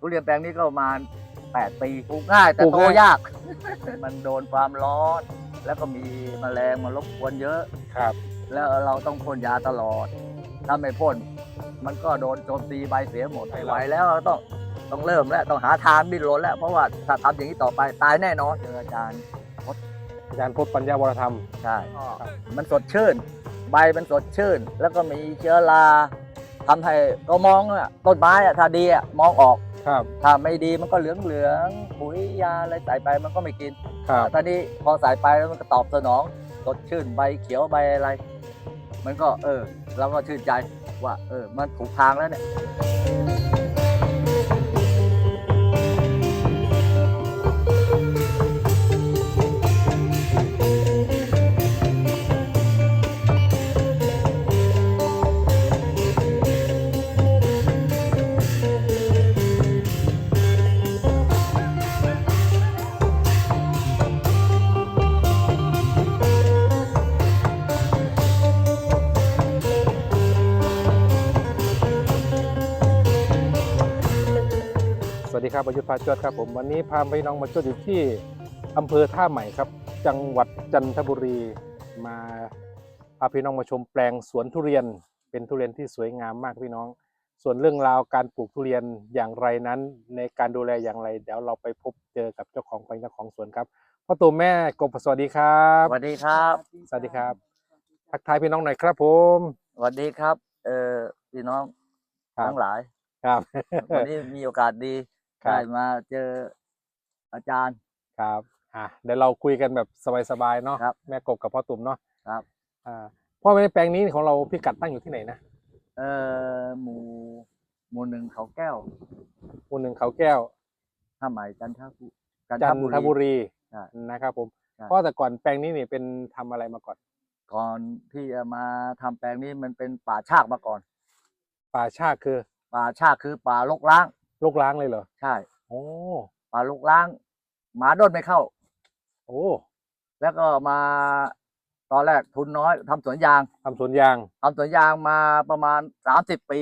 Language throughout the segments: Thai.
ทุเรียนแปลงนี้ก็ประมาณแปดปีปลูกง่ายแต่ปลูกโตง่าย ยาก มันโดนความร้อน แล้วก็มีแมลงมารบกวนเยอะ ครับแล้วเราต้องพ่นยาตลอด ถ้าไม่พ่น มันก็โดนโจมตีใบเสียหมดไม่ไหวแล้วเราต้องต้องเริ่มแล้วต้องหาทางดิ้นรนแล้ว เพราะว่าถ้าทำอย่างนี้ต่อไปตายแน่นอนเจออาจารย์ อาจารย์พจน์ปัญญาวรธรรม ใช่ ครับ มันสดชื่น ใบมันสดชื่น แล้วก็มีเชื้อราทำให้ก็มองอะต้นไม้อะถ้าดีอะมองออก ครับถ้าไม่ดีมันก็เหลืองเหลืองๆปุ๋ยยาอะไรใส่ไปมันก็ไม่กินครับตอนนี้พอใส่ไปแล้วมันก็ตอบสนองสดชื่นใบเขียวใบอะไร มันก็เออเราก็ชื่นใจว่าเออมันถูกทางแล้วเนี่ย ครับประยุทธ์พาจวดครับผมวันนี้พาพี่น้องมาจวดอยู่ที่อำเภอท่าใหม่ครับ จังหวัดจันทบุรีมาพาพี่น้องมาชมแปลงสวนทุเรียนเป็นทุเรียนที่สวยงามมากพี่น้อง ส่วนเรื่องราวการปลูกทุเรียนอย่างไรนั้น ในการดูแลอย่างไร เดี๋ยวเราไปพบเจอกับเจ้าของแปลงเจ้าของสวนครับพ่อตู่แม่กบสวัสดีครับสวัสดีครับ สวัสดีครับ ทักทายพี่น้องหน่อยครับผมสวัสดีครับ เออพี่น้องครับทั้งหลายครับวันนี้มีโอกาสดี ครับ ได้มาเจออาจารย์ ครับอะเดี๋ยวเราคุยกันแบบสบายๆเนาะครับแม่กบกับพ่อตุ่มเนาะครับ อ่าพ่อในแปลงนี้ของเราพิกัดตั้งอยู่ที่ไหนนะเออหมู่หมู่หนึ่งเขาแก้วหมู่หนึ่งเขาแก้วท่าใหม่จันทบุจันทบุรีใช่นะครับผมใช่ เพราะแต่ก่อนแปลงนี้นี่เป็นทำอะไรมาก่อน ก่อนที่จะมาทำแปลงนี้มันเป็นป่าชากมาก่อน ป่าชากคือป่าชากคือป่าลกล้าง ลกล้างเลยเหรอ ใช่โอ้ป่าลกล้าง หมาด้นไม่เข้า โอ้แล้วก็มาตอนแรกทุนน้อยทำสวนยางทำสวนยางทำสวนยางมาประมาณสามสิบปี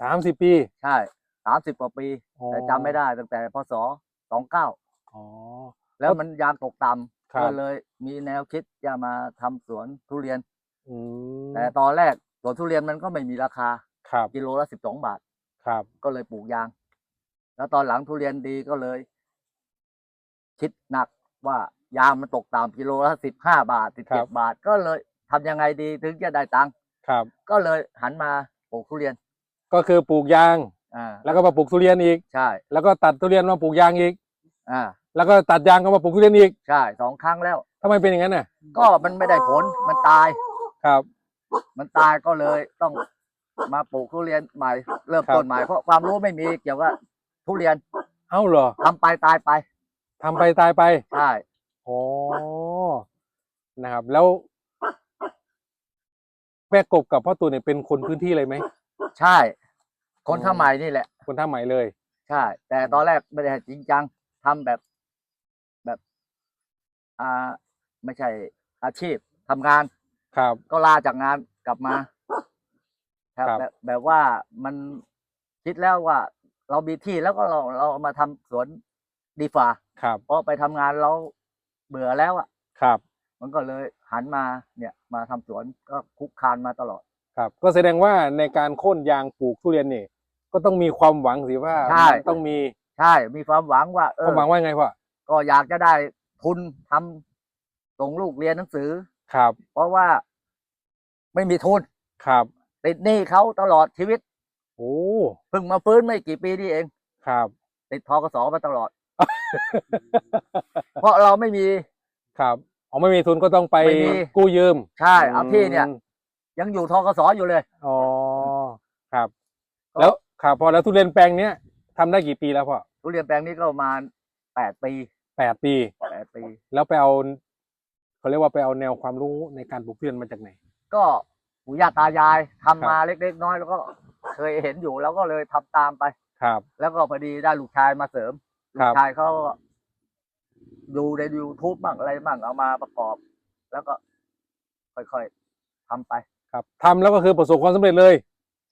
สามสิบปีใช่สามสิบกว่าปีอ๋อแต่จำไม่ได้ตั้งแต่พศสองเก้าอ๋อ แล้วมันยางตกต่ครับำก็เลยมีแนวคิดจะมาทำสวนทุเรียน อืมแต่ตอนแรกสวนทุเรียนมันก็ไม่มีราคา ครับกิโลละสิบสองบาท ครับ ก็เลยปลูกยาง แล้วตอนหลังทุเรียนดีก็เลย คิดหนักว่ายางมันตกต่ำกิโลละสิบห้าบาทสิบเจ็ดบาท ก็เลยทำยังไงดีถึงจะได้ตังค์ครับ ก็เลยหันมาปลูกทุเรียน ก็คือปลูกยางอ่าแล้วก็มาปลูกทุเรียนอีกใช่ แล้วก็ตัดทุเรียนมาปลูกยางอีกอ่าแล้วก็ตัดยางก็มาปลูกทุเรียนอีกใช่สองครั้งแล้วทำไมเป็นอย่างนั้นน่ะ ก็มันไม่ได้ผลมันตายครับ มันตายก็เลยต้องมาปลูกทุเรียนใหม่เริ่มครับต้นใหม่เพราะความรู้ไม่มีเกี่ยวกับ ทุเรียนเอ้าเหรอทำไปตายไปทำไปตายไปใช่โอ้นะครับ แล้วแม่กบกับพ่อตูนเนี่ยเป็นคนพื้นที่เลยไหม ใช่ คนทำใหม่นี่แหละ คนท่าใหม่เลย ใช่ แต่ตอนแรกไม่ได้จริงจังทำแบบแบบ อ่า ไม่ใช่อาชีพทำงาน ครับ ก็ลาจากงานกลับมา ครับครับ แบบแบบว่ามันคิดแล้วว่า เรามีที่แล้วก็เราเราเอามาทำสวนดีฝ่าครับเพราะไปทำงานเราเบื่อแล้วอะครับ มันก็เลยหันมาเนี่ยมาทำสวนก็คุกคานมาตลอดครับ ก็แสดงว่าในการโค่นยางปลูกทุเรียนนี่ ก็ต้องมีความหวังสิว่าใช่มันต้องมีใช่มีความหวังว่าเอความอหวังว่าไงพ่อก็อยากจะได้ทุนทำส่งลูกเรียนหนังสือครับ เพราะว่าไม่มีทุนครับติดหนี้เขาตลอดชีวิต โอ้เพิ่งมาฟื้นไม่กี่ปีนี่เอง ครับ ติดทกสมาตลอด เพราะเราไม่มี ครับอ๋อไม่มีทุนก็ต้องไปไม่มี กู้ยืมใช่ เอาที่เนี่ยอืมยังอยู่ทกสอยู่เลย อ๋อครับ ก็ แล้วครับพอแล้วทุเรียนแปลงเนี้ยทำได้กี่ปีแล้วพ่อทุเรียนแปลงนี้ก็ประมาณแปดปีแปดปี แปดปี แล้วไปเอาเขาเรียกว่าไปเอาแนวความรู้ในการปลูกทุเรียนมาจากไหน ก็ปู่ย่าตายายทำครับมาเล็กๆน้อยๆแล้วก็ เคยเห็นอยู่แล้วก็เลยทำตามไป ครับ แล้วก็พอดีได้ลูกชายมาเสริมครัลูบกชายเขาก็ดูใน YouTube บ้างอะไรบ้างเอามาประกอบ แล้วก็ค่อยๆทำไป ครับทำแล้วก็คือประสบความสำเร็จเลย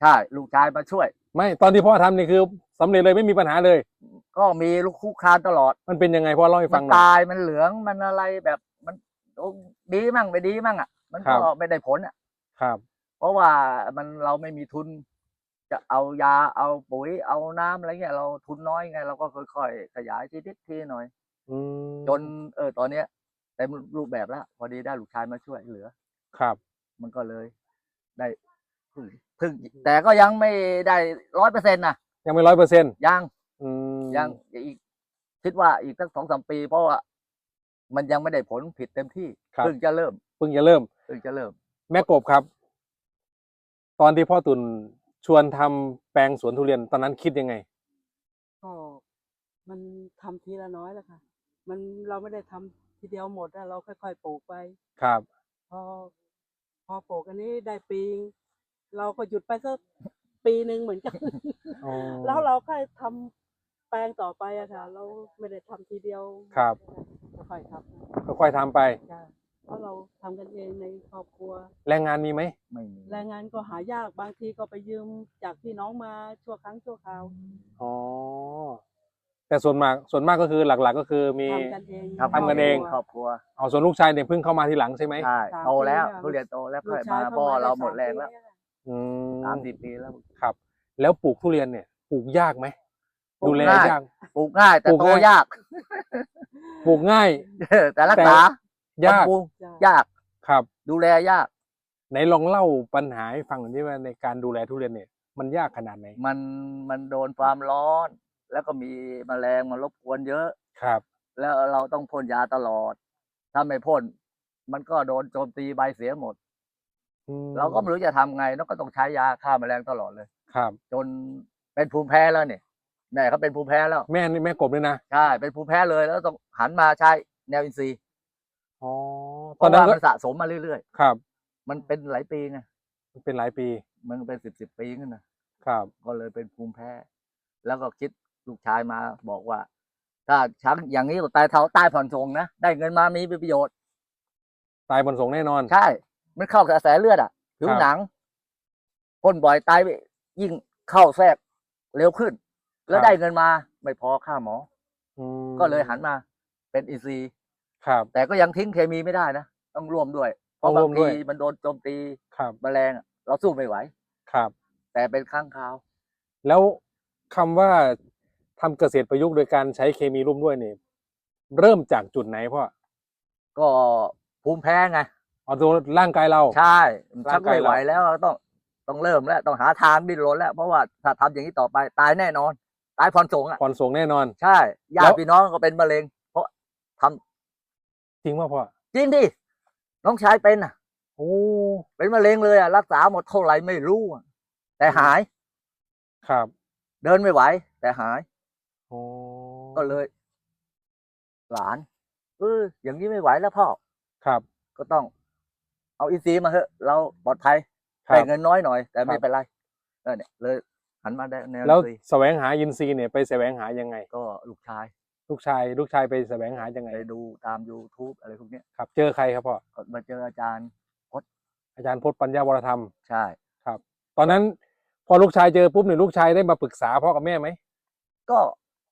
ใช่ ลูกชายมาช่วย ไม่ตอนที่พ่อทำนี่คือสำเร็จเลยไม่มีปัญหาเลย ก็มีลูกคุกคานตลอด มันเป็นยังไงพ่อเล่าให้มัฟันงหน่อยตายมันเหลืองมันอะไรแบบมันดีมั่งไม่ดีมั่งอะ มันครัก็บไม่ได้ผลอะ ครับ เพราะว่ามันเราไม่มีทุน จะเอายาเอาปุ๋ยเอาน้ำอะไรเงี้ยเราทุนน้อยไงเราก็ค่อยๆขยายทีนิดทีหน่อย อืมจนเออตอนเนี้ยเต็มรูปแบบแล้วพอดีได้ลูกชายมาช่วยเหลือ ครับมันก็เลย ได้พึ่งพึ่งแต่ก็ยังไม่ได้ร้อยเปอร์เซ็นต์นะยังไม่ร้อยเปอร์เซ็นต์ยังอืมยังอีกคิดว่าอีกสักสองสามปี เพราะว่ามันยังไม่ได้ผลผิดเต็มที่ครับเพิ่งจะเริ่มเพิ่งจะเริ่ม เพิ่งจะเริ่ม แม่กบครับ ตอนที่พ่อตุน ชวนทำแปลงสวนทุเรียนตอนนั้นคิดยังไงก็มันทำทีละน้อยแหละค่ะ มันเราไม่ได้ทำทีเดียวหมดอะเราค่อยๆปลูกไปครับ พอ พอปลูกอันนี้ได้ปีงเราก็หยุดไปสักปีหนึ่งเหมือนกันอ๋อแล้วเราค่อยทำแปลงต่อไปอะค่ะ เราไม่ได้ทำทีเดียวครับ ค่อยๆทค่อยๆทำไปำจ้ะ เพราะเราทำกันเองในครอบครัว แรงงานมีไหมไม่มีแรงงานก็หายากบางทีก็ไปยืมจากพี่น้องมาชั่วครั้งชั่วคราวอ๋อแต่ส่วนมากส่วนมากก็คือหลักๆ ก็คือมี ทำกันเองทำกันเอง ครอบครัวเอาส่วนลูกชายเนี่ยเพิ่งเข้ามาทีหลังใช่ไหมใช่สามโตแล้วปีอะทุเรียนโตแล้วลูค่อยกชมาเข้พ่อได้เราหมดสแรงแล้วปีอะอืมสามสี่ปีแล้วครับ แล้วปลูกทุเรียนเนี่ยปลูกยากไหมปลูกดูแลง่ายยากปลูกง่ายแต่ปลูกโตง่ายยากปลูกง่ายแต่รักษา ยากบำรุงจ้ะยากครับ ดูแลยาก ไหนลองเล่าปัญหาให้ฟังหน่อยที่ว่าในการดูแลทุเรียนเนี่ย มันยากขนาดไหนมันมันโดนความร้อน แล้วก็มีแมลงมารบกวนเยอะ ครับ แล้วเราต้องพ่นยาตลอด ถ้าไม่พ่น มันก็โดนโจมตีใบเสียหมด อืมเราก็ไม่รู้จะทำไงแล้วก็ต้องใช้ยาฆ่าแมลงตลอดเลย ครับ จนเป็นภูมิแพ้แล้วเนี่ยแม่เขาเป็นภูมิแพ้แล้ว แม่นี่แม่กบเลยนะ ใช่ เป็นภูมิแพ้เลยแล้วต้องหันมาใช้แนวอินทรีย์ อ๋อเพตอนราะนั้นว่าก็มันสะสมมาเรื่อยครับ ๆ มันเป็นหลายปีไงเป็นหลายปีมันเป็นสิบสิบปีขึ้นนะครับ ก็เลยเป็นภูมิแพ้ แล้วก็คิดลูกชายมาบอกว่า ถ้าช้างอย่างนี้ก็ตายเท่าตายผ่อนส่งนะได้เงินมามีประโยชน์ ตายบนสงแน่นอน ใช่ มันเข้ากระแสเลือดอะ ผิวครับหนังพ่นบ่อยตายยิ่งเข้าแทรกเร็วขึ้น แล้วได้เงินมาไม่พอค่าหมอ อืมก็เลยหันมาเป็นอินทรีย์ ครับ แต่ก็ยังทิ้งเคมีไม่ได้นะต้องร่วมด้วย เพต้องราะร่บาวงมด้ทีวย มันโดนโจมตีครับแมลงอะเราสู้ไม่ไหว ครับ แต่เป็นครั้งคราว แล้วคำว่าทำเกษตรประยุกต์โดยการใช้เคมีร่วมด้วยเนี่ยเริ่มจากจุดไหนพ่อก็ภูมิแพ้ไง เอาตัวร่างกายเรา ใช่ชักร่างกายไม่ไหวเราแล้วต้องต้องเริ่มแล้วต้องหาทางดิ้นรนแล้ว เพราะว่าถ้าทำอย่างนี้ต่อไปตายแน่นอน ตายผ่อนส่งอะผ่อนส่งแน่นอน ใช่ญาแล้ติวพี่น้องก็เป็นมะเร็ง เพราะทำ จริงป่ะพ่อจริงดิน้องชายเป็นอะโอ้เป็นมะเร็งเลยอะรักษาหมดเท่าไหร่ไม่รู้อะแต่หาย ครับ เดินไม่ไหว แต่หายโอ้ก็เลย หลานเอออย่างนี้ไม่ไหวแล้วพ่อครับ ก็ต้อง เอาอีซีมาเถอะ เราปลอดภัยครัได้บเงินน้อยหน่อย แต่ไม่ครับเป็นไรเออเนี่ยเลยหันมาได้แนวแล้วซีแสวงหาอินทรีย์เนี่ยไปแสวงหายังไง ก็ลูกชาย ลูกชาย ลูกชายไปแสวงหายังไง ไปดูตาม YouTube อะไรพวกเนี้ยครับ เจอใครครับพ่อก็มาเจออาจารย์อาจารย์พจน์ปัญญาวรธรรม ใช่ครับตอนนั้น พอลูกชายเจอปุ๊บเนี่ยลูกชายได้มาปรึกษาพ่อกับแม่ไหม ก็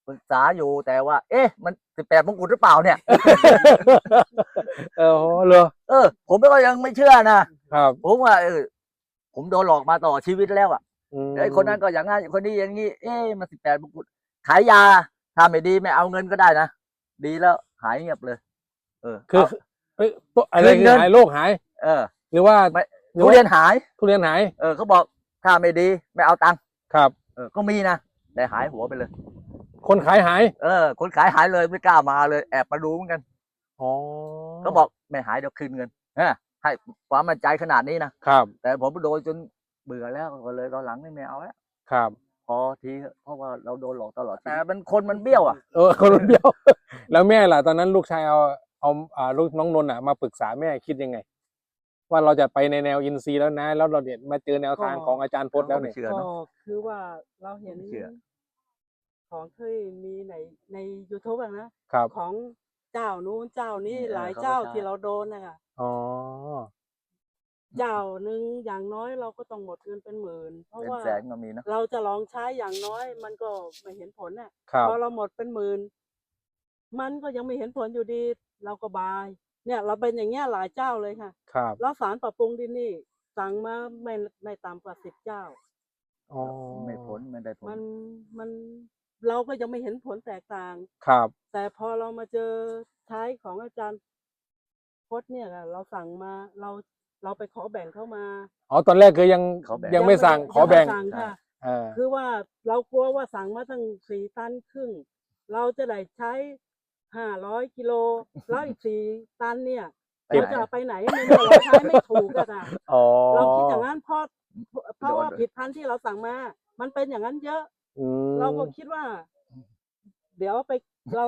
ปรึกษาอยู่แต่ว่า เอ๊ะ มันสิบแปดมงกุฎหรือเปล่าเนี่ย เออเหรอเออ ผมก็ยังไม่เชื่อนะ ครับผมว่าเออผมโดนหลอกมาตลอดชีวิตแล้วอะอืมไอ้คนนั้นก็อย่างงั้นคนนี้อย่างนี้ เอ๊ะมันสิบแปดมงกุฎขายยา ถ้าไม่ดีไม่เอาเงินก็ได้นะ ดีแล้วหายเงียบเลย เออคือเอาเอ้ยตัวอะไรเงิคือนหายโรคหาย เออ หรือว่าไม่ หรือทุว่าเรียนหาย ทุเรียนหายเออเขาบอกถ้าไม่ดีไม่เอาตังค์ครับ เออก็มีนะแต่หายหัวไปเลย คนขายหายเออ คนขายหายเลยไม่กล้ามาเลยแอบมาดูเหมือนกันอ๋อก็บอกไม่หายเดี๋ยวคืนเงินฮะให้ความมั่นใจขนาดนี้นะครับแต่ผมโดนจนเบื่อแล้วก็เลยตอนหลังนี่ไม่เอาแล้วครับ พอทีเถอะเพราะว่าเราโดนหลอกตลอดแต่มันคนมันเบี้ยวอะเออคนรุ่นเดียว แล้วแม่ล่ะ ตอนนั้นลูกชายเอาเอาอ่าลูกน้องนนท์อะมาปรึกษาแม่คิดยังไง ว่าเราจะไปในแนวอินซีย์แล้วนะ แล้วเราเนี่ยมาเจอแนวทางของอาจารย์พจน์แล้วเนี่ยไม่เชื่อก็เนอะคือว่าเราเห็นไม่เชื่อ ของเคยมีในใน YouTube อะนะครับ ของเจ้านู้นเจ้านี้เออหลายเขาก็เจ้าใช้ที่เราโดนนะคะอ๋อ เจ้าหนึ่งอย่างน้อยเราก็ต้องหมดเงินเป็นหมื่น เพราะเป็นว่าแสนก็มีนะ เราจะลองใช้อย่างน้อยมันก็ไม่เห็นผลน่ะครับ พอเราหมดเป็นหมื่นมันก็ยังไม่เห็นผลอยู่ดี เราก็บาย เนี่ย เราเป็นอย่างเงี้ยหลายเจ้าเลยค่ะ ครับ แล้วสารปรับปรุงดินนี่สั่งมาไม่ไม่ต่ำกว่าสิบเจ้า อ๋อไม่ผลไม่ได้ผลมันมันเราก็ยังไม่เห็นผลแตกต่าง ครับ แต่พอเรามาเจอใช้ของอาจารย์พจน์เนี่ยค่ะเราสั่งมาเรา เราไปขอแบ่งเข้ามาอ๋อตอนแรกคือยังขอแบ่ง ยังไม่สั่งขอแบ่งยังไม่สั่งค่ะ เออคือว่าเรากลัวว่าสั่งมาตั้งสี่ตันครึ่ง เราจะได้ใช้ห้าร้อยกิโลแล้วอีกสี่ตันเนี่ยไปเราไหนจะเอาไปไหนในเมื่อเราใช้ไม่ถูกอะค่ะอ๋อเราคิดอย่างนั้นเพราะเพราะว่าโดนผิดพันธุ์ที่เราสั่งมา มันเป็นอย่างนั้นเยอะ อืม เราก็คิดว่า เดี๋ยวไปเรา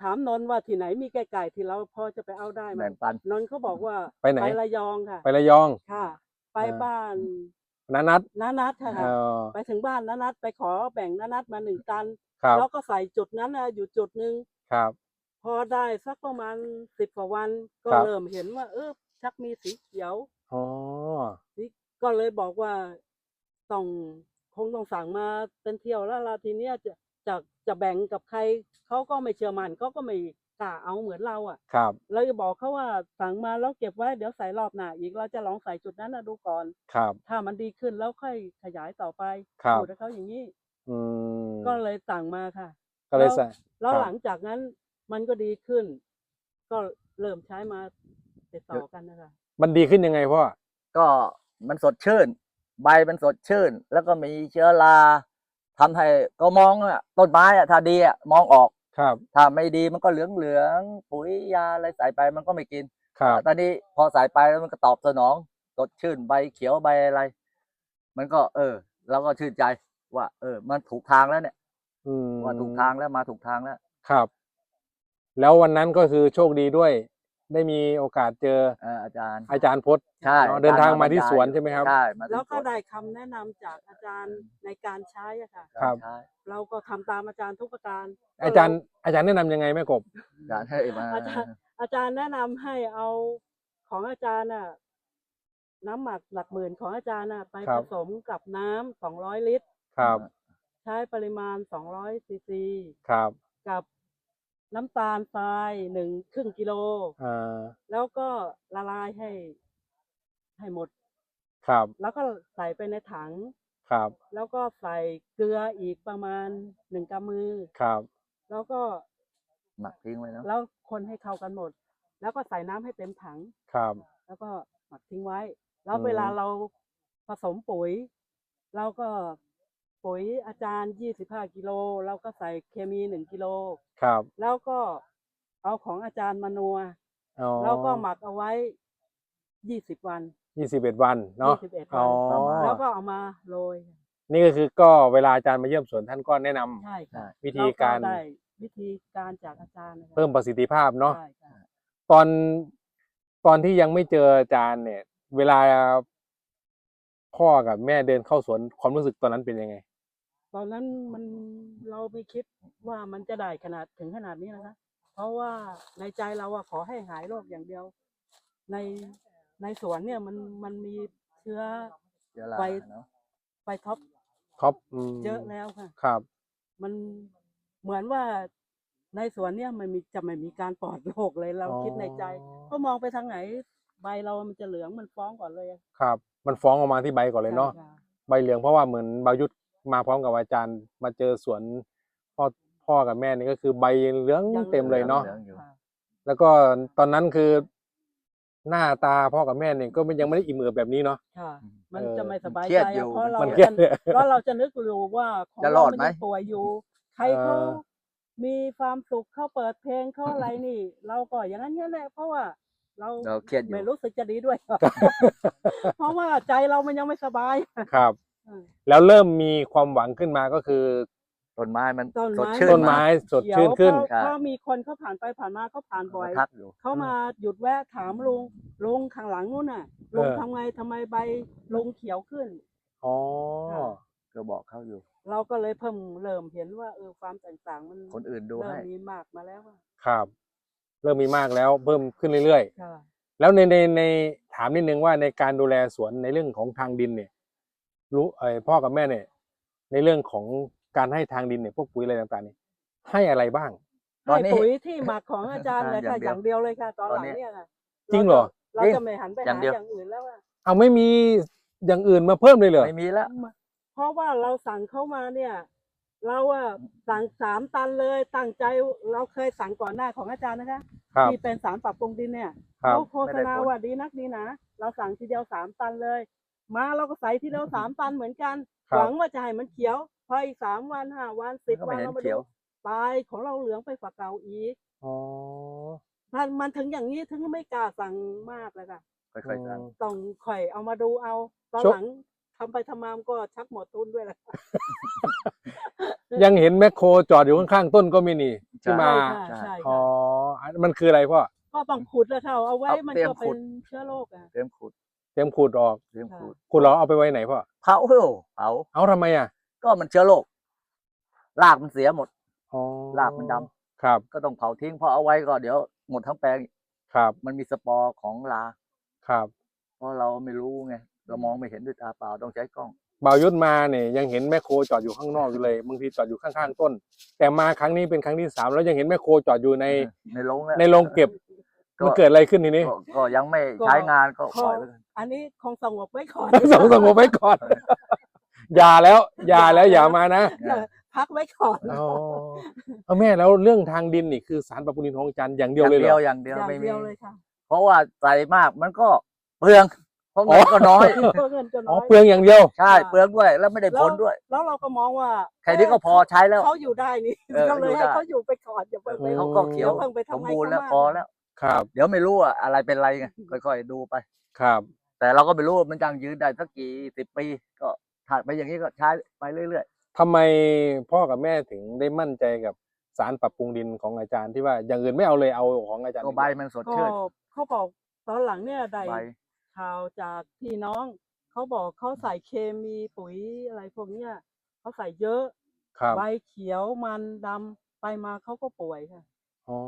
ถามนนท์ว่าที่ไหนมีไก่ๆที่เราพอจะไปเอาได้ไหมแบ่งปัน นนท์เขาบอกว่าไปไหนไประยองค่ะ ไประยองค่ะ ไปเออบ้านนานัดน้านัดค่ะเออไปถึงบ้านน้านัดไปขอแบ่งน้านัดมาหนึ่งตัน ครับแล้วก็ใส่จุดนั้นนะอยู่จุดหนึ่งครับ พอได้สักประมาณสิบกว่าวันก็ครับ เริ่มเห็นว่า เออชักมีสีเขียว อ๋อ ก็เลยบอกว่าต้องคงต้องสั่งมาเป็นเที่ยวแล้วลาทีเนี้ยจะจะ จะแบ่งกับใครเขาก็ไม่เชื่อมันเขาก็ไม่กล้าเอาเหมือนเราอะ ครับ เราจะบอกเขาว่าสั่งมาแล้วเก็บไว้เดี๋ยวใส่รอบหน้าอีกเราจะลองใส่จุดนั้นนะดูก่อน ครับ ถ้ามันดีขึ้นแล้วค่อยขยายต่อไปครับ พูดให้เขาอย่างนี้ อืมก็เลยสั่งมาค่ะ ก็เลยใส่ แล้วครับ หลังจากนั้นมันก็ดีขึ้น ก็เริ่มใช้มาติดต่อกันนะคะมันดีขึ้นยังไงพ่อก็มันสดชื่น ใบมันสดชื่น แล้วก็มีเชื้อรา ทำให้ก็มองอะต้นไม้อะถ้าดีอะมองออกครับ ถ้าไม่ดีมันก็เหลืองเหลืองๆปุ๋ยยาอะไรใส่ไปมันก็ไม่กินครับตอนนี้พอใส่ไปแล้วมันก็ตอบสนองสดชื่นใบเขียวใบอะไร มันก็ เออเราก็ชื่นใจว่า เออ มันถูกทางแล้วเนี่ยอืมว่าถูกทางแล้วมาถูกทางแล้วครับ แล้ววันนั้นก็คือโชคดีด้วย ได้มีโอกาสเจอเอออาจารย์อาจารย์พจน์ใช่เนอะเดินทางมาที่สวนอจรย์ใช่ไหมครับ ใช่มาที่แล้วก็สนได้คำแนะนำจากอาจารย์ในการใช้อะค่ะ ครับ ใช่เราก็ทำตามอาจารย์ทุกประการ อาจารย์อาจารย์แนะนำยังไงแม่กบ อาจารย์ให้มาอาจารย์ อาจารย์แนะนำให้เอาของอาจารย์น่ะน้ำหมักหลักหมื่นของอาจารย์น่ะไปครัผบ สมกับน้ำสองร้อยลิตร ครับ ใช้ปริมาณสองร้อยซีซีครับกับ น้ำตาลทรายหนึ่งครึ่งกิโล อ่าแล้วก็ละลายให้ ให้หมด ครับแล้วก็ใส่ไปในถัง ครับแล้วก็ใส่เกลืออีกประมาณหนึ่งกำมือ ครับแล้วก็หมักทิ้งไว้เนาะแล้วคนให้เข้ากันหมด แล้วก็ใส่น้ำให้เต็มถัง ครับ แล้วก็หมักทิ้งไว้ แล้วอืมเวลาเราผสมปุ๋ย เราก็ ปุ๋ยอาจารย์ยี่สิบห้ากิโลเราก็ใส่เคมีหนึ่งกิโลครับแล้วก็เอาของอาจารย์มานัวอ๋อแล้วก็หมักเอาไว้ยี่สิบวันยี่สิบเอ็ดวันเนาะ21อ๋อวันแล้วก็เอามาโรยนี่ก็คือก็เวลาอาจารย์มาเยี่ยมสวนท่านก็แนะนำใช่ค่ะวิธีการเได้วิธีการจากอาจารย์นะคะเพิ่มประสิทธิภาพเนาะ ใช่ค่ะตอนตอนที่ยังไม่เจออาจารย์เนี่ย เวลาพ่อกับแม่เดินเข้าสวนความรู้สึกตอนนั้นเป็นยังไง ตอนนั้นมันเราไม่คิดว่ามันจะได้ขนาดถึงขนาดนี้นะคะ เพราะว่าในใจเราอะขอให้หายโรคอย่างเดียว ในในสวนเนี่ยมันมันมีเชื้อเชื้อราไปเนาะไฟท็อปครับอืมเยอะแล้วค่ะ ครับ มันเหมือนว่าในสวนเนี่ยมันมีจะไม่มีการปลอดโรคเลยเราคิดในใจ ก็มองไปทางไหนใบเรามันจะเหลืองมันฟ้องก่อนเลยอะครับ มันฟ้องออกมาที่ใบก่อนเลยเนาะใช่ค่ใบเหลืองเพราะว่าเหมือนบายุทธ มาพร้อมกับอาจารย์ มาเจอสวนพ่อพ่อกับแม่นี่ก็คือใบเหลืองยังเต็มเลยเนาะหลืองอยู่ค่ะแล้วก็ตอนนั้นคือหน้าตาพ่อกับแม่เนี่ยก็ยังไม่ได้อิ่มเอิบแบบนี้เนาะค่ะ มันเออจะไม่สบายเครียใจดอยู่อะเพราะเรามันเครียดจะเพราะเราจะนึกอยู่ว่าของจะรเราอดมันไหมยังป่วยอยู่ ใครเขาเออมีความสุขเขาเปิดเพลงเขาอะไรนี่ เราก็อย่างนั้นเนี่ยแหละเพราะว่า เราเราเครียดอยู่ไม่รู้สึกจะดีด้วย เพราะว่าใจเรามันยังไม่สบายครับเออ แล้วเริ่มมีความหวังขึ้นมาก็คือ ต้นไม้มันต้นสดไม้ชื่นต้นไม้สดชื่นขึ้นเขียวเพราะใช่เพราะมีคนเขาผ่านไปผ่านมาเขาผ่านบ่อย ทักอยู่ เขามาหยุดแวะถามลุงลุงข้างหลังนู้นน่ะลุงเออ ทำไงทำไมใบลุงเขียวขึ้น อ๋อค่ะก็บอกเขาอยู่ เราก็เลยเพิ่มเริ่มเห็นว่าเออความแตกต่างมันคนอื่นดูเริ่มให้ มีมากมาแล้วอะครับ เริ่มมีมากแล้วเพิ่มขึ้นเรื่อยค่ะแล้วในในในถามนิดนึงว่าในการดูแลสวนในเรื่องของทางดินเนี่ย รู้เออพ่อกับแม่เนี่ย ในเรื่องของการให้ทางดินเนี่ยพวกปุ๋ยอะไรต่างๆเนี่ยให้อะไรบ้าง ตอนให้นี้ ปุ๋ยที่หมักของอาจารย์เลยค่ะ ออย่างย่างเดีเดียยววเลยค่ะ ตอนหลังตอนนี้เนี่ยค่ะจริงเหรอ เราจริงจะไม่หันไปอหาย่างเดียว อย่างอื่นแล้วอะเอาไม่มีอย่างอื่นมาเพิ่มเลยเหรอไม่มีแล้วเพราะว่าเราสั่งเข้ามาเนี่ย เราอะสั่งสามตันเลยตั้งใจเราเคยสั่งก่อนหน้าของอาจารย์นะคะครับที่เป็นสารปรับปรุงดินเนี่ยครับ เขาโฆษณาไม่ได้ผลว่าดีนักดีหนะเราสั่งทีเดียวสามตันเลย มาเราก็ใส่ทีเดียวสามตันเหมือนกัน ครับหวังว่าจะให้มันเขียว พออีกสามวันห้าวันสิบมันก็วัไม่นเห็นเรามาเขีดูยว ตายของเราเหลืองไปฝักเก่าอีกอ๋อมันมันถึงอย่างนี้ถึงไม่กล้าสั่งมากเลยค่ะ ค่อยๆสั่งต้องข่อยเอามาดูเอา ตอนช่วงหลังทำไปทำมามก็ชักหมดทุนด้วยแหละ ยังเห็นแมคโครจอดอยู่ข้างๆต้นก็มีนี่ที่มา ใช่ค่ะใช่อ๋อค่ะอันมันคืออะไรพ่อ ก็ต้องขุดแล้วค่ะเอาไว้เอามันเตรียมก็ขุเป็ด นเชื้อโรคอะ เตรียมขุด เตรียมขูดออกเตรียมค่ะขุดขูดแล้วเอาไปไว้ไหนพ่อเผาเอ้าเผาเอาทำไมอะ ก็มันเชื้อโรครากมันเสียหมดอ๋อรากมันดำครับ ก็ต้องเผาทิ้งเพราะเอาไว้ก็เดี๋ยวหมดทั้งแปลงครับ มันมีสปอร์ของลาครับเพราะเราไม่รู้ไงเรามองไม่เห็นด้วยตาเปล่าต้องใช้กล้องบ่าวยุทธมาเนี่ยยังเห็นแมคโครจอดอยู่ข้างนอกอยู่เลยบางทีจอดอยู่ข้างๆต้น แต่มาครั้งนี้เป็นครั้งที่สามแล้วยังเห็นแมคโครจอดอยู่ในในโรงแล้วในโรงเก็บก็มันเกิดอะไรขึ้นทีนี้ก็ก็ยังไม่ใช้งานก็ปล่อยไว้ก่ อนอันนี้คงสงบไว้ก่อนสงสงบไว้ก่อน อย่าแล้วอย่าแล้วอย่ามานะพักไว้ก่อนอ๋อเอาแม่แล้วเรื่องทางดินนี่คือสารปรับปรุงดินของอาจารย์อย่างอเดียวย่างเลยเหรเดียวออย่างเดียวอย่างไม่มีเดียวเลยค่ะ เพราะว่าใส่มากมันก็เปลืองเพราะเงินก็น้อยเพื่อเงินก็อ๋น้ออย เปลืองอย่างเดียว ใช่เปลืองด้วยแล้วไม่ได้ผลด้วย แล้วเราก็มองว่าแค่นี้ก็พอใช้แล้ว เขาอยู่ได้นี่เออก็เลยอยู่ได้ ให้เขาอยู่ไปก่อนอย่าไปเออเขาก็เขียวเพิ่งไปสมทำให้บูรณ์แล้วเขาพอมากแล้ว ครับ เดี๋ยวไม่รู้อะอะไรเป็นไรไงค่อยๆดูไป ครับ แต่เราก็ไม่รู้ว่ามันยังยืนได้สักกี่สิบปีก็ถ้าไปอย่างนี้ก็ใช้ไปเรื่อยทำไมพ่อกับแม่ถึงได้มั่นใจกับสารปรับปรุงดินของอาจารย์ที่ว่าอย่างอื่นไม่เอาเลยเอาของอาจารๆย์ก็ใบมันสดก็ชื่นเขาบอกตอนหลังเนี่ยได้ใบข่าวจากพี่น้อง เขาบอกเขาใส่เคมีปุ๋ยอะไรพวกเนี้ยเขาใส่เยอะ ครับใบเขียวมันดำไปมาเขาก็ป่วยค่ะ อ๋อ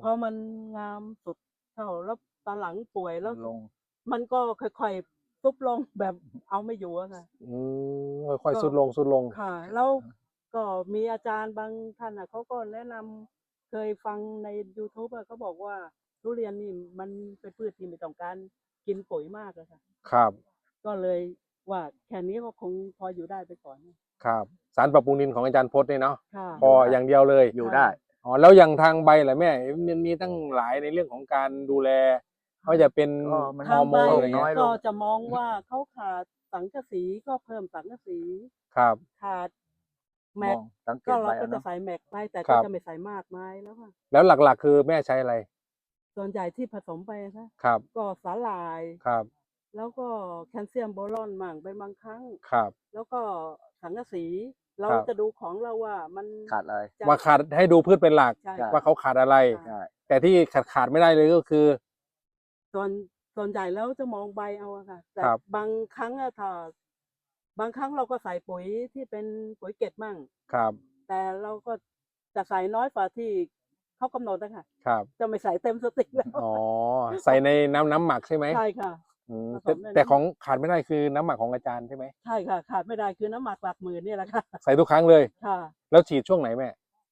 เพราะมันงามสุดเท่าแล้วตอนหลังป่วยแล้วลง มันก็ค่อยๆซุบลงแบบเอาไม่อยู่อะค่ะ อืมค่อยก็ ๆสุดลงสุดลง ค่ะ แล้วก็มีอาจารย์บางท่านอะเขาก็แนะนำเคยฟังใน YouTube อะเขาบอกว่าทุเรียนนี่มันเป็นพืชที่ไม่ต้องการกินปุ๋ยมากอะค่ะ ครับ ก็เลยว่าแค่นี้ก็คงพออยู่ได้ไปก่อน ครับ สารปรับปรุงดินของอาจารย์พจน์เนี่ยเนาะ ค่ะ พออย่างเดียวเลยอยู่ได้ อ๋อ แล้วอย่างทางใบล่ะแม่ มันมีตั้งหลายในเรื่องของการดูแล ว่าจะเป็นก็มัน ฮอร์โมนทางอะไรใบเงี้น้อยยลก็งจะมองว่าเขาขาดสังกะสีก็เพิ่มสังกะสีครับขาดมแม็กองสังเกก็ตเราใบก็อะจะเนาะ ใส่แม็กไปแต่ครัก็บ จะไม่ใส่มากมายแล้วค่ะแล้วหลักๆ คือแม่ใช้อะไรส่วนใหญ่ที่ผสมไปนะคะครับก็สาหร่าย ครับแล้วก็แคลเซียมโบรอนมั่งไปบางครั้ง ครับ แล้วก็สังกะสี เราครับ จะดูของเราว่ามันขาดอะไร จะว่าขาดให้ดูพืชเป็นหลัก ใช่ใช่ว่าเขาขาดอะไร ใช่ แต่ที่ขาดขาดไม่ได้เลยก็คือ ส่วนส่วนใหญ่แล้วจะมองใบเอาอะค่ะ แต่ครับ บางครั้งอะถ้าบางครั้งเราก็ใส่ปุ๋ยที่เป็นปุ๋ยเกล็ดมั่ง ครับแต่เราก็จะใส่น้อยกว่าที่เขากำหนดนะคะครับจะไม่ใส่เต็มสติกแล้วอ๋อใส่ในน้ำน้ำหมักใช่ไหมใช่ค่ะ อืมผสแต่มในแต่น้ำของขาดไม่ได้คือน้ำหมักของอาจารย์ใช่ไหมใช่ค่ะขาดไม่ได้คือน้ำหมักหลักหมื่นนี่แหละค่ะ ใส่ทุกครั้งเลย ค่ะ แล้วฉีดช่วงไหนแม่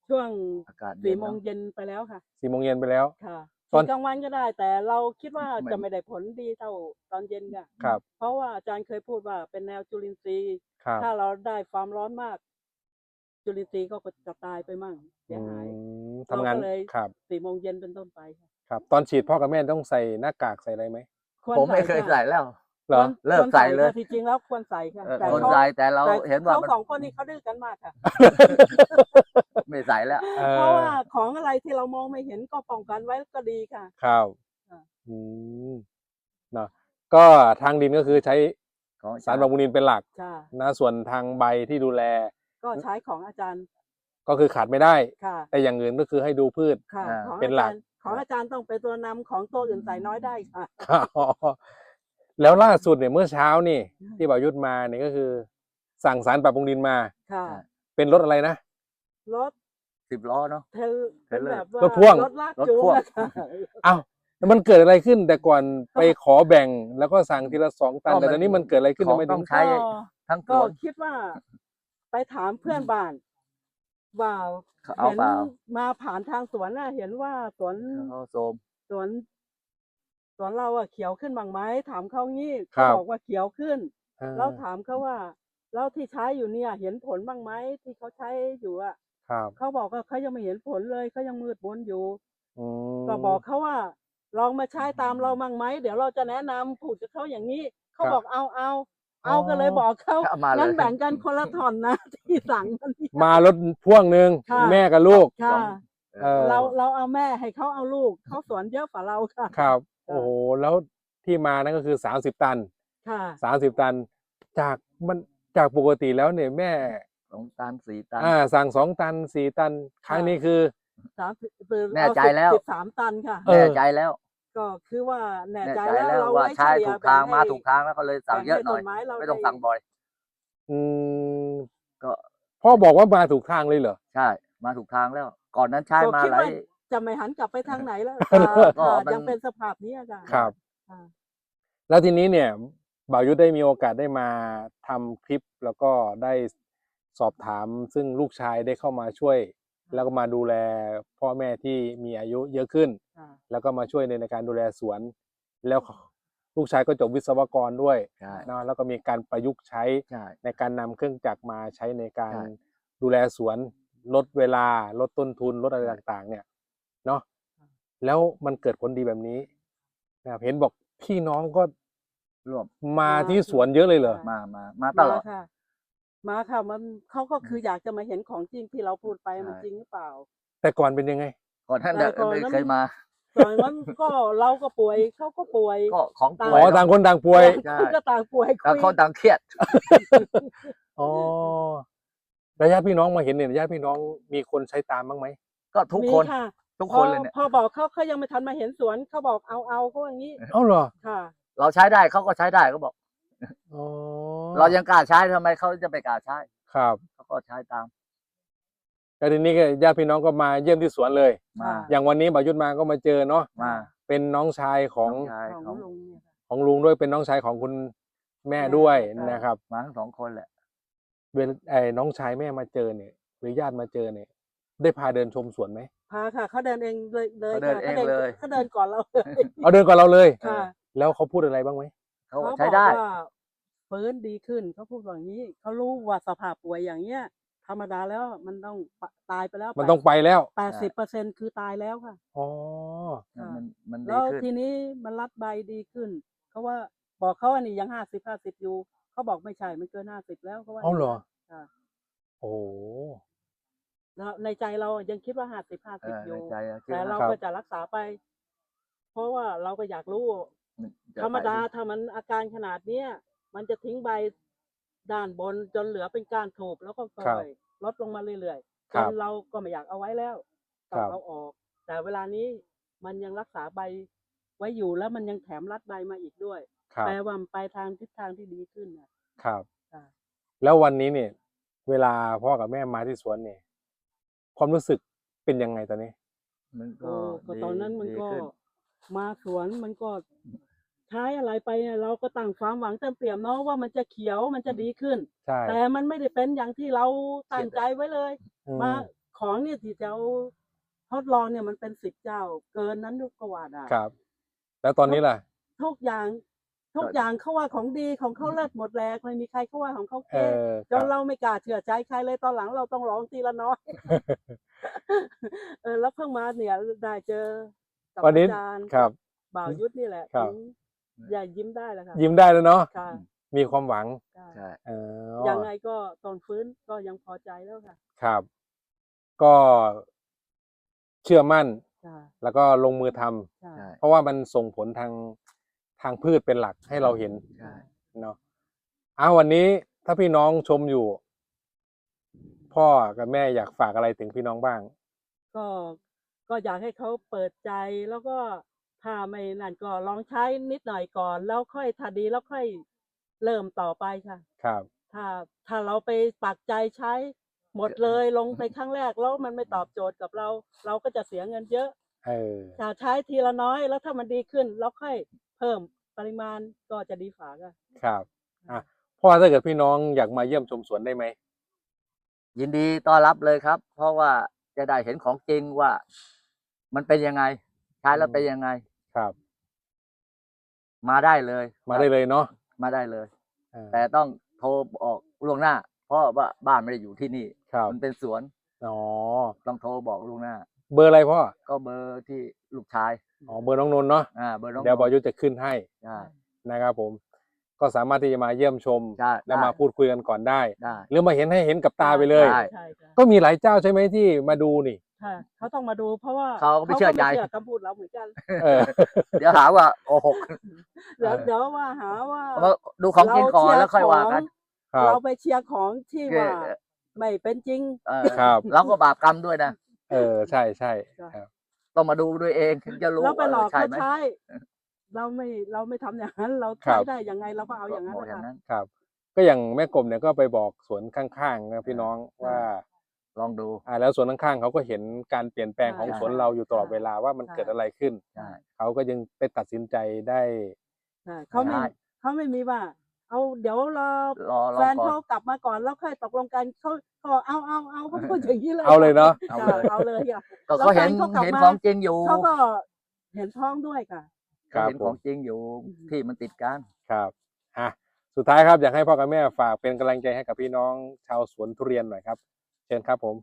ช่วงอากาศเย็สี่นโมงเนาะเย็นไปแล้วค่ะ สี่โมงเย็นไปแล้ว ค่ะ ตอนฉีดกลางวันก็ได้ แต่เราคิดว่าไม่ จะไม่ได้ผลดีเท่าตอนเย็นค่ะครับเพราะว่าอาจารย์เคยพูดว่าเป็นแนวจุลินทรีย์ ครับถ้าเราได้ความร้อนมาก จุลินทรีย์ก็จะตายไปมั่งเสียหาย อืมทำงานเราก็เลย ครับ สี่โมงเย็นเป็นต้นไปค่ะครับ ตอนฉีดพ่อกับแม่ต้องใส่หน้ากากใส่อะไรไหมควรผมไม่เคยค่ะใส่แล้ว เหรอควเลิกใส่เลยค่ะที่จริงแล้วควรใส่ค่ะเออแต่คนเขาใส่แต่เราแต่เห็นว่าเขามันสองคนนี้เขาดื้อกันมากค่ะ ไม่ใส่แล้ว เอเพราะอว่าของอะไรที่เรามองไม่เห็นก็ป้องกันไว้ก็ดีค่ะ ครับค่ะอืมเนาะก็ทางดินก็คือใช้ของสารบำรุงดินเป็นหลักใช่นะส่วนทางใบที่ดูแล ก็ใช้ของอาจารย์ก็คือขาดไม่ได้ ค่ะแต่อย่างอื่นก็คือให้ดูพืช ค่ะ อ่า ของเป็นอาหลัจาก รย์ของอาจารย์ต้องเป็นตัวนำของตัวอื่นใส่น้อยได้ค่ะ แล้วล่าสุดเนี่ยเมื่อเช้านี่ ที่บ่าวยุทธมาเนี่ยก็คือ สั่งสารปรับปรุงดินมา ค่ะ เป็นรถอะไรนะ รถสิบล้อเนาะ เทลเป็นแบบว่าถพ่วง รถลากรถจูงพ่วง นะคะอ้าวแล้วมันเกิดอะไรขึ้นแต่ก่อนไปขอแบ่งแล้วก็สั่งทีละสองตัน ก็มันแต่ตอนนี้มันเกิดอะไรขึ้นของทำไมต้ถึอง งใช้ ก็ทั้งสก็วนคิดว่า ไปถามเพื่อนบ้านว่าเขาเอาเห็นเปล่ามาผ่านทางสวนน่ะ เห็นว่าสวนเขาโซมสวน สวนเราอะเขียวขึ้นบ้างไหมถามเขางี้ครัเขาบ บอกว่าเขียวขึ้น อ่าแล้วถามเขาว่าแล้วที่ใช้อยู่เนี่ย เห็นผลบ้างไหมที่เขาใช้อยู่อะครับเขาบอกว่าเขายังไม่เห็นผลเลยเขายังมืดมนอยู่ อืม ก็บอกเขาว่า ลองมาใช้ตามเรามั่งไหมเดี๋ยวเราจะแนะนำพูดกับเขาอย่างนี้เขาครับบอกเอาเอาอ๋อเอาก็เลยบอกเขาเอามาเลย งั้นแบ่งกันคนละท่อนนะ ที่สั่งมันเนี่ย มารถพ่วงหนึ่งค่ะ แม่กับลูก ค่ะ เออ เราเราเอาแม่ให้เขาเอาลูกเขาสอนเยอะกว่าเราค่ะ ครับค่ะ โอ้โหแล้วที่มานั่นก็คือสามสิบตันค่ะสามสิบตัน จากมันจากปกติแล้วเนี่ยแม่สองตันสี่ตันอ่าสั่งสองตันสี่ตัน ครั้งนี้คือสามสิบคือแน่ใจแล้วสิบสามตันค่ะเออแน่ใจแล้ว ก็คือว่าแน่แน่ใจใจแล้วแล้วเราว่าไว้ใช้เฉลี่ยถูกทางแบ่มาให้ถูกทางแล้วก็เลยสั่งเยอะหน่อยแบ่งให้ต้นไม้เราไม่ต้องได้สั่งบ่อย อืมก็พ่อบอกว่ามาถูกทางเลยเหรอใช่ มาถูกทางแล้ว ก่อนนั้นใช้ก็มาคิดหลาว่าย จะไม่หันกลับไปทางไหนแล้วก็ค่ะมัน ยังเป็นสภาพนี้อะค่ะครับ ค่ะ แล้วทีนี้เนี่ยบ่าวยุทธได้มีโอกาสได้มาทำคลิปแล้วก็ได้สอบถาม ซึ่งลูกชายได้เข้ามาช่วย แล้วก็มาดูแลพ่อแม่ที่มีอายุเยอะขึ้น ค่ะ แล้วก็มาช่วยในในการดูแลสวน แล้วลูกชายก็จบวิศวกรด้วยใช่เนาะแล้วก็มีการประยุกต์ใช้ใช่ ในการนำเครื่องจักรมาใช้ในการใช่ ดูแลสวน ลดเวลา ลดต้นทุนลดอะไรต่างๆ เนี่ย เนาะแล้วมันเกิดผลดีแบบนี้นะครับเห็นบอกพี่น้องก็ร่วมมาที่สวนเยอะเลยเหรอ มามามาตลอด มาค่ะ มาค่ะ มันเขาก็คืออยากจะมาเห็นของจริงที่เราพูดไปมันใช่จริงหรือเปล่า แต่ก่อนเป็นยังไง ก่อนท่านแต่ก่อนไม่นั้น เคยมา ตอนนั้นก็เราก็ป่วยเขาก็ป่วย ก็ของต่างป่อ๋วยอต่างคนต่างป่วยต่างคนก็ต่างป่วยต่างคุยคนต่างเครียด อ๋อแล้วญาติพี่น้องมาเห็นเนี่ยญาติพี่น้องมีคนใช้ตามบ้างไหม ก็ทุกมีคน ค่ะ ทุกพคอนเลยเนี่ย พอบอกเขาเขายังไม่ทันมาเห็นสวนเขาบอกเอาเอาเขาอย่างนี้เอ้าเหรอค่ะ เราใช้ได้เขาก็ใช้ได้เขาบอก อ๋อเรายังกล้าใช้ทำไมเขาจะไปกล้าใช้ครับเขาก็ใช้ตามแล้วทีนี้ก็ญาติพี่น้องก็มาเยี่ยมที่สวนเลย มาค่ะอย่างวันนี้บ่าวยุทธมาก็มาเจอเนาะมาเป็นน้องชายของน้ชายของของลุงเนี่ยค่ะของลุงด้วยเป็นน้องชายของคุณแม่ด้วยค่ะนะครับมาทั้งสองคนแหละเวลไอ้น้องชายแม่มาเจอเนี่ย หรือญาติมาเจอเนี่ย ได้พาเดินชมสวนไหม พาค่ะเขาเดินเองเลยเลยเขาเดินค่ะเองเลย เขาเดินก่อนเราเลยเอาเดินก่อนเราเลย ค่ะแล้วเขาพูดอะไรบ้างไหมเขาเขาใช้บอกได้ ว่าฟื้นดีขึ้นเขาพูดว่าอย่างนี้เขารู้ว่าสภาพป่วยอย่างเงี้ย ธรรมดาแล้วมันต้องตายไปแล้วมันต้องไปแล้วแปดสิบเปอร์เซ็นคือตายแล้วค่ะ อ๋อค่ะ มันมันดีแล้วขึ้น ทีนี้มันรัดใบดีขึ้นเขาว่าบอกเขาว่านี่ยังห้าสิบห้าสิบอยู่เขาบอกไม่ใช่มันเกินห้าสิบแล้วเขาว่าเอาเหรอ ค่ะ โอ้โห แล้วในใจเรายังคิดว่าห้าสิบห้าเอสิบออยู่ ในใจอะคิดแต่ว่าเราครับก็จะรักษาไป เพราะว่าเราก็อยากรู้ จะธรรมดาไปถ้ามันอาการขนาดเนี้ยมันจะทิ้งใบด้านบนจนเหลือเป็นก้านถูบแล้วก็ค่ครับอยๆลดลงมาเรื่อยๆคจรับนเราก็ไม่อยากเอาไว้แล้วต้อครังบ เอาออก แต่เวลานี้มันยังรักษาใบไว้อยู่แล้วมันยังแถมรัดใบมาอีกด้วยครับแปลว่ามันไปทางทิศทางที่ดีขึ้นนะครับ ค่ะ แล้ววันนี้เนี่ย เวลาพ่อกับแม่มาที่สวนเนี่ย ความรู้สึกเป็นยังไงตอนนี้ มันก็โอ้ก็ดีตอนนั้นมันดีก็ขึ้นมาสวนมันก็ใช้อะไรไปเนี่ยเราก็ตั้งความหวังเต็มเปี่ยมเนาะว่ามันจะเขียวมันจะดีขึ้น ใช่แต่มันไม่ได้เป็นอย่างที่เราตั้งใจไว้เลย อืมมาของเนี่ยที่จะเอาทดลองเนี่ยมันเป็นสิบเจ้า เกินนั้นก็ว่าได้ครับ แล้วตอนนี้ล่ะ ทุกอย่าง ทุกอย่างเขาว่าของดีของเขาเลิศหมดแลวไม่มีใครเขาว่าของเขาเอเก๊อจครันบเราไม่กล้าเชื่อใจใครเลยตอนหลังเราต้องร้องทีละน้อยเออแล้วเพิ่งมาเนี่ยได้เจอกับวันนี้อาจารย์ครับบ่าวยุทธนี่แหละครับถึงอย่ายิ้มได้แล้วค่ะยิ้มได้แล้วเนาะค่ะมีความหวังค่ะใช่เออยังไงก็ตอนฟื้นก็ยังพอใจแล้วค่ะ ครับ ก็เชื่อมั่นค่ะแล้วก็ลงมือทำค่ะใช่เพราะว่ามันส่งผลทาง ทางพืชเป็นหลักให้เราเห็นใช่เนาะอ้าวันนี้ถ้าพี่น้องชมอยู่ พ่อกับแม่อยากฝากอะไรถึงพี่น้องบ้าง ก็ก็อยากให้เขาเปิดใจแล้วก็ถ้าไม่นั่นก็ลองใช้นิดหน่อยก่อน แล้วค่อยถ้าดีแล้วค่อยเริ่มต่อไปค่ะ ครับ ถ้าถ้าเราไปปักใจใช้หมดเลยลงไปครั้งแรกแล้วมันไม่ตอบโจทย์กับเรา เราก็จะเสียเงินเยอะเออจะใช้ทีละน้อยแล้วถ้ามันดีขึ้นแล้วค่อย เพิ่มปริมาณก็จะดีฝาก็ครับอะพ่อถ้าเกิดพี่น้องอยากมาเยี่ยมชมสวนได้ไหมยินดีต้อนรับเลยครับ เพราะว่าจะได้เห็นของจริงว่า มันเป็นยังไง ใช้แล้วเป็นยังไง ครับ มาได้เลยมาได้เลยเนาะมาได้เลยเออแต่ต้องโทรออกล่วงหน้า เพราะว่าบ้านไม่ได้อยู่ที่นี่ ครับมันเป็นสวนอ๋อ ต้องโทรบอกล่วงหน้า เบอร์อะไรพ่อก็เบอร์ที่ลูกชายอ๋อเบอร์น้องนนท์เนาะอ่าเบอร์น้องเดี๋ยวบอยุทธจะขึ้นให้ใช่นะครับผม ก็สามารถที่จะมาเยี่ยมชมใช่แล้วได้มาพูดคุยกันก่อนได้ ได้หรือมาเห็นให้เห็นกับตาไปเลย ได้ใช่ใช่ก็มีหลายเจ้าใช่ไหมที่มาดูนี่ ค่ะ เขาต้องมาดูเพราะว่าเขาก็ไม่เชื่อใจขาก็ไม่คำพูดเราเหมือนกัน เออ เดี๋ยวหาว่าโกหกเดี๋ยวเออ เดี๋ยวว่าหาว่าเพราะดูของจริงก่อนแล้วค่อยว่ากัน ครับเราไปเชียร์ของที่คือว่า ไม่เป็นจริง เออครับ เราก็บาปกรรมด้วยนะ เออใช่ใช่จ้ะครับต้องมาดูด้วยเองถึงจะรู้แล้วไปหลอกว่าใช่เขาไหมใช้เราไม่เราไม่ทำอย่างนั้น เราครัใช้บได้ยังไงเราก็เอาอย่างนั้นบอกอย่างนะคะนั้นครับ ก็อย่างแม่กลมเนี่ยก็ไปบอกสวนข้างๆนะพี่น้องว่าลองดูอ่าแล้วสวนข้างๆเขาก็เห็นการเปลี่ยนแปลงของใช่สวนเราอยู่ตลอดเวลาว่ามันใช่เกิดอะไรขึ้นใช่เขาก็ยังได้ตัดสินใจได้ใช่เขาไม่ได้เขาไม่มีว่า เอาเดี๋ยวรอรอรอแฟนก่อนเขากลับมาก่อนแล้วค่อยตกลงกันเขาเขาบอกเอาเอาเอาเขาพูดอย่างนี้เลยเอาเลยเนาะเอาจ้ะเลยเอาเลยค่ะ ก็เขาเห็นแล้วแฟนเขากลับเห็นมา ของจริงอยู่เขาก็เห็นท้องด้วยค่ะครับเห็นของจริงอยู่อืมที่มันติดกัน ครับอะสุดท้ายครับอยากให้พ่อกับแม่ฝากเป็นกำลังใจให้กับพี่น้องชาวสวนทุเรียนหน่อยครับ เชิญครับผม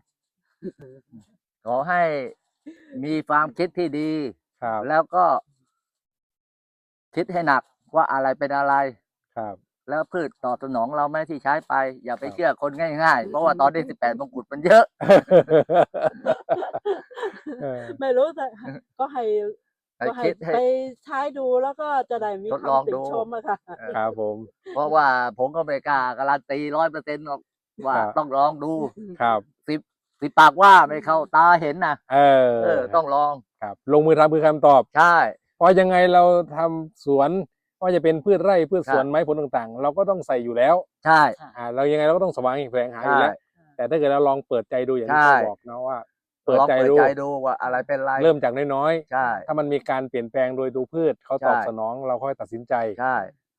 ขอให้มีความคิดที่ดี ครับแล้วก็คิดให้หนักว่าอะไรเป็นอะไร ครับ แล้วพืชตอบสนองเราไหม่ที่ใช้ไป อย่าไปครับเชื่อคนง่ายๆ เพราะว่าตอนนี้สิบแปดมงกุฎมันเยอะ เออ ไม่รู้แต่ก็ให้ให้ก็ให้คิดให้ ไปใช้ดูแล้วก็จะได้มีทดลองคำติดู ชมอะค่ะ ครับผม เพราะว่าผมก็ไม่กล้าการันตีร้อยเปอร์เซ็นต์หรอกว่าครับ ต้องลองดูครับ สิบสิบปากว่าไม่เข้าตาเห็นนะเออเออ ต้องลองครับ ลงมือทำคือคำตอบ ใช่ เพราะยังไงเราทำสวน ว่าจะเป็นพืชไร่พืชสวนครับไม้ผลต่างๆ เราก็ต้องใส่อยู่แล้วใช่อ่าเรายังไงเราก็ต้องแสวงแสวงหาอยู่แล้วแต่ถ้าเกิดเราลองเปิดใจดูอย่างที่ใช่พ่อบอกนะว่า เปิดลองใจเปิดดูใจดูว่าอะไรเป็นไรเริ่มจากน้อยใช่ๆถ้ามันมีการเปลี่ยนแปลงโดยดูพืชเขาตอบใช่สนองเราค่อยตัดสินใจใช่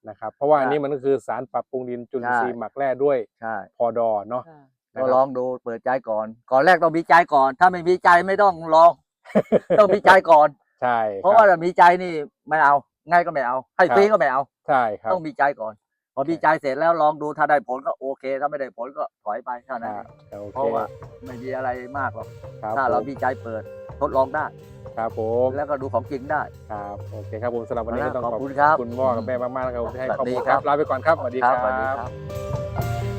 นะครับเพราะว่าใช่อันนี้มันก็คือสารปรับปรุงดินจุลินทรีย์ใช่หมักแร่ด้วยใช่พอดอเนาะค่ะนะก็ครับลองดูเปิดใจก่อน ก่อนแรกต้องมีใจก่อน ถ้าไม่มีใจไม่ต้องลอง ต้องมีใจก่อน ใช่ เพราะว่าถ้ามีใจนี่ไม่เอา ง่ายก็ไม่เอา ให้ฟรีก็ไม่เอา ใช่ครับ ต้องมีใจก่อน พอมีใจเสร็จแล้วลองดูถ้าได้ผลก็โอเค ถ้าไม่ได้ผลก็ถอยไปเท่านั้นครับโอเพเคราะว่าไม่มีอะไรมากหรอกครับถ้าผเรามมีใจเปิดทดลองได้ครับผมแล้วก็ดูของจริงได้ครับโอเคครับผมสำหรับวันนี้ก็ต้องขอบขอบคุณครับคุณพ่อกับแม่มากๆนะครับที่ให้สวัสข้อดีมูลคครัรับบลาไปก่อนครับสวัสดีคครัรับสวัสดีบครับ